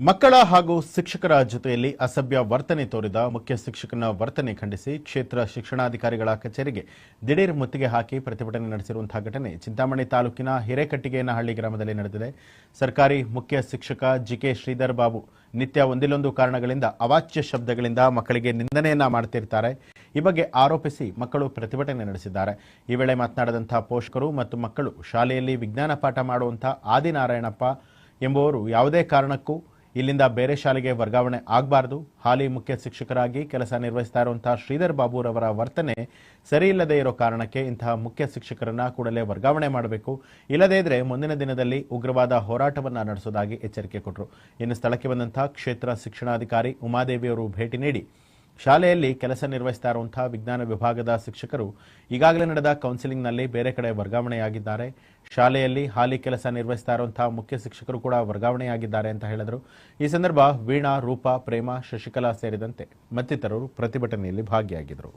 ಮಕ್ಕಳ ಹಾಗೂ ಶಿಕ್ಷಕರ ಜೊತೆಯಲ್ಲಿ ಅಸಭ್ಯ ವರ್ತನೆ ತೋರಿದ ಮುಖ್ಯ ಶಿಕ್ಷಕನ ವರ್ತನೆ ಖಂಡಿಸಿ ಕ್ಷೇತ್ರ ಶಿಕ್ಷಣಾಧಿಕಾರಿಗಳ ಕಚೇರಿಗೆ ದಿಢೀರ್ ಮುತ್ತಿಗೆ ಹಾಕಿ ಪ್ರತಿಭಟನೆ ನಡೆಸಿರುವಂತಹ ಘಟನೆ ಚಿಂತಾಮಣಿ ತಾಲೂಕಿನ ಹಿರೇಕಟ್ಟಿಗೇನಹಳ್ಳಿ ಗ್ರಾಮದಲ್ಲಿ ನಡೆದಿದೆ. ಸರ್ಕಾರಿ ಮುಖ್ಯ ಶಿಕ್ಷಕ ಜಿಕೆ ಶ್ರೀಧರ್ ಬಾಬು ನಿತ್ಯ ಒಂದಿಲ್ಲೊಂದು ಕಾರಣಗಳಿಂದ ಅವಾಚ್ಯ ಶಬ್ದಗಳಿಂದ ಮಕ್ಕಳಿಗೆ ನಿಂದನೆಯನ್ನ ಮಾಡ್ತಿರ್ತಾರೆ. ಈ ಬಗ್ಗೆ ಆರೋಪಿಸಿ ಮಕ್ಕಳು ಪ್ರತಿಭಟನೆ ನಡೆಸಿದ್ದಾರೆ. ಈ ವೇಳೆ ಮಾತನಾಡಿದಂತಹ ಪೋಷಕರು ಮತ್ತು ಮಕ್ಕಳು ಶಾಲೆಯಲ್ಲಿ ವಿಜ್ಞಾನ ಪಾಠ ಮಾಡುವಂತಹ ಆದಿನಾರಾಯಣಪ್ಪ ಎಂಬುವರು ಯಾವುದೇ ಕಾರಣಕ್ಕೂ ಇಲ್ಲಿಂದ ಬೇರೆ ಶಾಲೆಗೆ ವರ್ಗಾವಣೆ ಆಗಬಾರದು. ಹಾಲಿ ಮುಖ್ಯ ಶಿಕ್ಷಕರಾಗಿ ಕೆಲಸ ನಿರ್ವಹಿಸ್ತಾ ಇರುವಂತಹ ಶ್ರೀಧರ್ ಬಾಬುರವರ ವರ್ತನೆ ಸರಿಯಿಲ್ಲದೆ ಇರೋ ಕಾರಣಕ್ಕೆ ಇಂತಹ ಮುಖ್ಯ ಶಿಕ್ಷಕರನ್ನ ಕೂಡಲೇ ವರ್ಗಾವಣೆ ಮಾಡಬೇಕು. ಇಲ್ಲದೇ ಇದ್ರೆ ಮುಂದಿನ ದಿನದಲ್ಲಿ ಉಗ್ರವಾದ ಹೋರಾಟವನ್ನ ನಡೆಸೋದಾಗಿ ಎಚ್ಚರಿಕೆ ಕೊಟ್ಟರು ಇನ್ನು ಸ್ಥಳಕ್ಕೆ ಬಂದಂತಹ ಕ್ಷೇತ್ರ ಶಿಕ್ಷಣಾಧಿಕಾರಿ ಉಮಾದೇವಿಯವರು ಭೇಟಿ ನೀಡಿ ಶಾಲೆಯಲ್ಲಿ ಕೆಲಸ ನಿರ್ವಹಿಸ್ತಾ ಇರುವಂತಹ ವಿಜ್ಞಾನ ವಿಭಾಗದ ಶಿಕ್ಷಕರು ಈಗಾಗಲೇ ನಡೆದ ಕೌನ್ಸಿಲಿಂಗ್ನಲ್ಲಿ ಬೇರೆ ಕಡೆ ವರ್ಗಾವಣೆಯಾಗಿದ್ದಾರೆ. ಶಾಲೆಯಲ್ಲಿ ಹಾಲಿ ಕೆಲಸ ನಿರ್ವಹಿಸ್ತಾ ಇರುವಂತಹ ಮುಖ್ಯ ಶಿಕ್ಷಕರು ಕೂಡ ವರ್ಗಾವಣೆಯಾಗಿದ್ದಾರೆ ಅಂತ ಹೇಳಿದರು. ಈ ಸಂದರ್ಭ ವೀಣಾ, ರೂಪಾ, ಪ್ರೇಮ, ಶಶಿಕಲಾ ಸೇರಿದಂತೆ ಮತ್ತಿತರರು ಪ್ರತಿಭಟನೆಯಲ್ಲಿ ಭಾಗಿಯಾಗಿದ್ದರು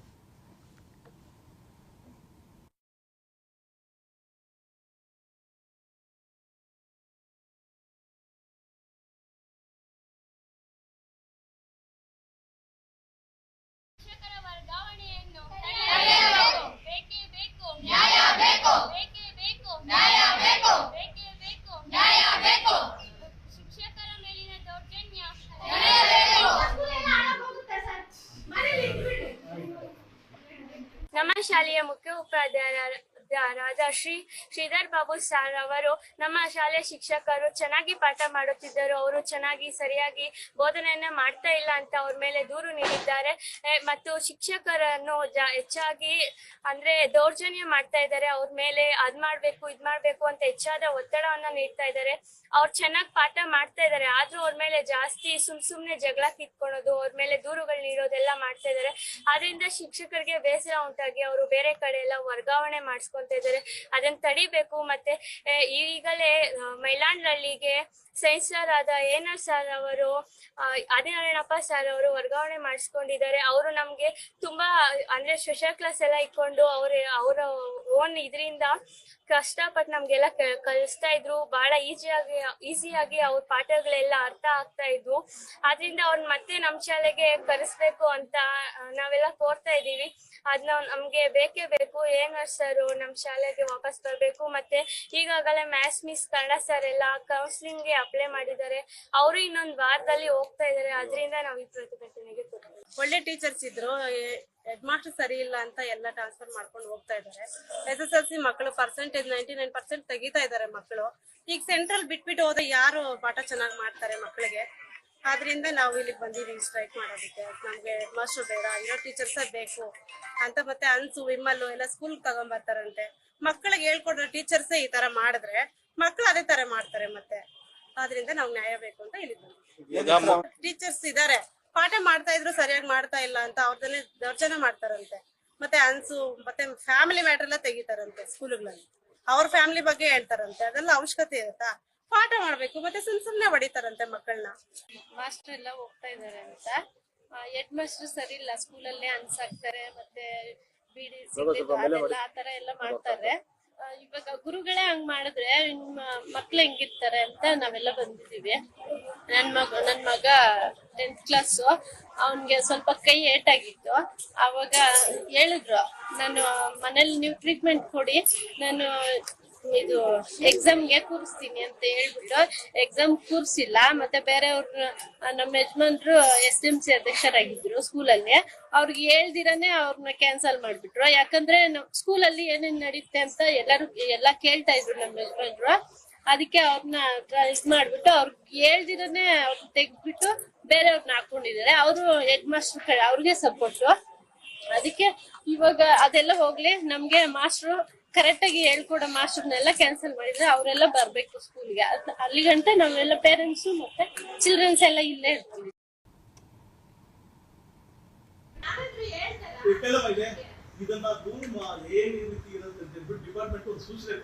ಶಿಕ್ಷಕರ ವರ್ಗಾವಣೆಯನ್ನು ತಡೆಯಬೇಕು ಬೇಕೇ ಬೇಕು ನ್ಯಾಯ ಬೇಕು ಬೇಕೇ ಬೇಕು ನ್ಯಾಯ ಬೇಕು ಬೇಕೇ ಬೇಕು ನ್ಯಾಯ ಬೇಕು ಶಿಕ್ಷಕರ ಮೇಲಿನ ದೌರ್ಜನ್ಯ ನಮ್ಮ ಶಾಲೆಯ ಉಪಾಧ್ಯಾಯರಾದ ಶ್ರೀ ಶ್ರೀಧರ್ ಬಾಬು ಸಾರ್ ಅವರು ನಮ್ಮ ಶಾಲೆ ಶಿಕ್ಷಕರು ಚೆನ್ನಾಗಿ ಪಾಠ ಮಾಡುತ್ತಿದ್ದರು. ಅವರು ಚೆನ್ನಾಗಿ ಸರಿಯಾಗಿ ಬೋಧನೆಯನ್ನ ಮಾಡ್ತಾ ಇಲ್ಲ ಅಂತ ಅವ್ರ ಮೇಲೆ ದೂರು ನೀಡಿದ್ದಾರೆ. ಮತ್ತು ಶಿಕ್ಷಕರನ್ನು ಹೆಚ್ಚಾಗಿ ಅಂದ್ರೆ ದೌರ್ಜನ್ಯ ಮಾಡ್ತಾ ಇದ್ದಾರೆ. ಅವ್ರ ಮೇಲೆ ಅದ್ ಮಾಡ್ಬೇಕು, ಇದ್ ಮಾಡ್ಬೇಕು ಅಂತ ಹೆಚ್ಚಾದ ಒತ್ತಡವನ್ನ ನೀಡ್ತಾ ಇದ್ದಾರೆ. ಅವ್ರು ಚೆನ್ನಾಗಿ ಪಾಠ ಮಾಡ್ತಾ ಇದ್ದಾರೆ. ಆದ್ರೂ ಅವ್ರ ಮೇಲೆ ಜಾಸ್ತಿ ಸುಮ್ ಸುಮ್ನೆ ಜಗಳ ಕಿತ್ಕೊಳ್ಳೋದು ಅವ್ರ ಮೇಲೆ ದೂರುಗಳು ನೀಡೋದೆಲ್ಲ ಮಾಡ್ತಾ ಇದ್ದಾರೆ. ಆದ್ರಿಂದ ಶಿಕ್ಷಕರಿಗೆ ಬೇಸರ ಉಂಟಾಗಿ ಅವರು ಬೇರೆ ಕಡೆ ಎಲ್ಲ ವರ್ಗಾವಣೆ ಮಾಡಿಸ್ಕೊಂತ ಇದ್ದಾರೆ. ಅದನ್ನ ತಡಿಬೇಕು ಮತ್ತೆ ಈಗಲೇ ಮೈಲಾಂಡ್ ಹಳ್ಳಿಗೆ ಸರ್ ಆದ ಏನರ್ ಸರ್ ಅವರು ಆದಿನಾರಾಯಣಪ್ಪ ಸರ್ ಅವರು ವರ್ಗಾವಣೆ ಮಾಡಿಸ್ಕೊಂಡಿದ್ದಾರೆ. ಅವರು ನಮ್ಗೆ ತುಂಬಾ, ಅಂದ್ರೆ ಸ್ಪೆಷಲ್ ಕ್ಲಾಸ್ ಎಲ್ಲ ಇಟ್ಕೊಂಡು ಅವ್ರ, ಅವರ ಓನ್ ಇದರಿಂದ ಕಷ್ಟಪಟ್ಟು ನಮ್ಗೆಲ್ಲ ಕಲಿಸ್ತಾ ಇದ್ರು. ಬಹಳ ಈಸಿಯಾಗಿ ಈಸಿಯಾಗಿ ಅವ್ರ ಪಾಠಗಳೆಲ್ಲ ಅರ್ಥ ಆಗ್ತಾ ಇದ್ವು. ಆದ್ರಿಂದ ಅವ್ರನ್ನ ಮತ್ತೆ ನಮ್ಮ ಶಾಲೆಗೆ ಕರೆಸ್ಬೇಕು ಅಂತ ನಾವೆಲ್ಲ ಕೋರ್ತಾ ಇದ್ದೀವಿ. ಅದನ್ನ ನಮ್ಗೆ ಬೇಕೇ ಬೇಕು. ಏನರ್ ಸರ್ ನಮ್ಮ ಶಾಲೆಗೆ ವಾಪಸ್ ಬರಬೇಕು. ಮತ್ತೆ ಈಗಾಗಲೇ ಮ್ಯಾಥ್ಸ್ ಮಿಸ್ ಕನ್ನಡ ಸರ್ ಎಲ್ಲ ಕೌನ್ಸಿಲಿಂಗ್ಗೆ ಅಪ್ಲೈ ಮಾಡಿದ್ದಾರೆ. ಅವರು ಇನ್ನೊಂದು ವಾರದಲ್ಲಿ ಹೋಗ್ತಾ ಇದ್ದಾರೆ. ಅದರಿಂದ ನಾವು ಈ ಪ್ರತಿಭಟನೆಗೆ. ಒಳ್ಳೆ ಟೀಚರ್ಸ್ ಇದ್ರು. ಹೆಡ್ ಮಾಸ್ಟರ್ ಸರಿ ಇಲ್ಲ ಅಂತ ಎಲ್ಲ ಟ್ರಾನ್ಸ್ಫರ್ ಮಾಡ್ಕೊಂಡು ಹೋಗ್ತಾ ಇದ್ದಾರೆ. ಎಸ್ ಎಸ್ ಎಲ್ ಸಿ ಮಕ್ಕಳು ಪರ್ಸೆಂಟೇಜ್ ನೈಂಟಿ ನೈನ್ ಪರ್ಸೆಂಟ್ ತೆಗಿತಾ ಇದ್ದಾರೆ ಮಕ್ಕಳು. ಈಗ ಸೆಂಟ್ರಲ್ ಬಿಟ್ಬಿಟ್ಟು ಹೋದ್ರೆ ಯಾರು ಪಾಠ ಚೆನ್ನಾಗಿ ಮಾಡ್ತಾರೆ ಮಕ್ಕಳಿಗೆ? ಆದ್ರಿಂದ ನಾವು ಇಲ್ಲಿ ಬಂದಿದ್ದೀವಿ ಸ್ಟ್ರೈಕ್ ಮಾಡೋದಕ್ಕೆ. ನಮ್ಗೆ ಹೆಡ್ ಮಾಸ್ಟರ್ ಬೇಡ ಇರೋ ಟೀಚರ್ಸೇ ಬೇಕು ಅಂತ ಮತ್ತೆ ಅನ್ಸು ವಿಮಲ್ ಎಲ್ಲ ಸ್ಕೂಲ್ ತಗೊಂಡ್ಬರ್ತಾರಂತೆ ಮಕ್ಕಳಿಗೆ ಹೇಳ್ಕೊಡ್ರೆ ಟೀಚರ್ಸೇ ಈ ತರ ಮಾಡಿದ್ರೆ ಮಕ್ಕಳು ಅದೇ ತರ ಮಾಡ್ತಾರೆ ಮತ್ತೆ. ಆದ್ರಿಂದ ನಾವು ನ್ಯಾಯ ಬೇಕು ಅಂತ ಇಲ್ಲಿ ಟೀಚರ್ಸ್ ಇದಾರೆ. ಪಾಠ ಮಾಡ್ತಾ ಇದ್ರು ಸರಿಯಾಗಿ ಮಾಡ್ತಾ ಇಲ್ಲ ಅಂತ ಅವ್ರದನ್ನೇ ದೌರ್ಜನ್ಯ ಮಾಡ್ತಾರಂತೆ. ಮತ್ತೆ ಅನ್ಸು ಮತ್ತೆ ಫ್ಯಾಮಿಲಿ ಮ್ಯಾಟರ್ ಎಲ್ಲ ತೆಗಿತಾರಂತೆ ಸ್ಕೂಲ್ಗಳಲ್ಲಿ ಅವ್ರ ಫ್ಯಾಮಿಲಿ ಬಗ್ಗೆ ಹೇಳ್ತಾರಂತೆ. ಅದೆಲ್ಲ ಅವಶ್ಯಕತೆ ಇರುತ್ತಾ? ಪಾಠ ಮಾಡ್ಬೇಕು ಮತ್ತೆ ಸುಮ್ ಸುಮ್ನೆ ಹೊಡಿತಾರಂತೆ ಮಕ್ಕಳನ್ನ ಮಾಸ್ಟರ್ ಎಲ್ಲ ಹೋಗ್ತಾ ಇದಾರೆ ಅಂತ. ಹೆಡ್ ಮಾಸ್ಟರ್ ಸರಿ ಇಲ್ಲ ಸ್ಕೂಲಲ್ಲೇ ಅನ್ಸಾಕ್ತಾರೆ ಮತ್ತೆ ಬಿಡಿ ಆ ಆತರ ಎಲ್ಲ ಮಾಡ್ತಾರೆ. ಇವಾಗ ಗುರುಗಳೇ ಹಂಗ್ ಮಾಡಿದ್ರೆ ನಿಮ್ಮ ಮಕ್ಳು ಹೆಂಗಿರ್ತಾರೆ ಅಂತ ನಾವೆಲ್ಲ ಬಂದಿದೀವಿ ನನ್ ಮಗ ನನ್ ಮಗ ಟೆಂತ್ ಕ್ಲಾಸ್ ಅವನ್ಗೆ ಸ್ವಲ್ಪ ಕೈ ಏಟಾಗಿತ್ತು. ಅವಾಗ ಹೇಳಿದ್ರು ನಾನು ಮನೇಲಿ ನೀವು ಟ್ರೀಟ್ಮೆಂಟ್ ಕೊಡಿ ನಾನು ಇದು ಎಕ್ಸಾಮ್ಗೆ ಕೂರಿಸ್ತೀನಿ ಅಂತ ಹೇಳ್ಬಿಟ್ಟು ಎಕ್ಸಾಮ್ ಕೂರಿಸಿಲ್ಲ. ಮತ್ತೆ ಬೇರೆಯವ್ರ ನಮ್ಮ ಯಜಮಾನ್ರು ಎಸ್ ಎಂ ಸಿ ಅಧ್ಯಕ್ಷರಾಗಿದ್ರು ಸ್ಕೂಲಲ್ಲಿ ಅವ್ರಿಗೆ ಹೇಳ್ದಿರಾನೆ ಅವ್ರನ್ನ ಕ್ಯಾನ್ಸಲ್ ಮಾಡ್ಬಿಟ್ರು. ಯಾಕಂದ್ರೆ ನಮ್ ಸ್ಕೂಲಲ್ಲಿ ಏನೇನ್ ನಡೆಯುತ್ತೆ ಅಂತ ಎಲ್ಲರೂ, ಎಲ್ಲಾ ಕೇಳ್ತಾ ಇದ್ರು ನಮ್ಮ ಯಜಮಾನ್ರು. ಅದಕ್ಕೆ ಅವ್ರನ್ನ ಇದ್ ಮಾಡ್ಬಿಟ್ಟು ಅವ್ರಿಗೆ ಹೇಳ್ದಿರಾನೆ ಅವ್ರನ್ನ ತೆಗ್ದ್ಬಿಟ್ಟು ಬೇರೆಯವ್ರನ್ನ ಹಾಕೊಂಡಿದ್ದಾರೆ. ಅವರು ಹೆಡ್ ಮಾಸ್ಟರ್ ಅವ್ರಿಗೆ ಸಪೋರ್ಟ್ ಅದಕ್ಕೆ ಇವಾಗ ಅದೆಲ್ಲ ಹೋಗ್ಲಿ. ನಮ್ಗೆ ಮಾಸ್ಟ್ರು ಕರೆಕ್ಟ್ ಆಗಿ ಹೇಳ್ಕೊಡೋ ಮಾಸ್ಟರ್ನೆಲ್ಲ ಕ್ಯಾನ್ಸಲ್ ಮಾಡಿದ್ರೆ ಅವರೆಲ್ಲ ಬರ್ಬೇಕು ಸ್ಕೂಲ್ಗೆ ಅಲ್ಲಿ ಗಂಟ ನಾವೆಲ್ಲ ಪೇರೆಂಟ್ಸ್ ಮತ್ತೆ ಚಿಲ್ಡ್ರನ್ಸ್ ಎಲ್ಲ ಇಲ್ಲೇ ಇರ್ತೀವಿ. ಇದನ್ನ ದೂರು ಮಾ- ಏನ್ ರೀತಿ ಇರೋದು ಅಂತ ಹೇಳ್ಬಿಟ್ಟು ಡಿಪಾರ್ಟ್ಮೆಂಟ್ ಒಂದು ಸೂಚನೆ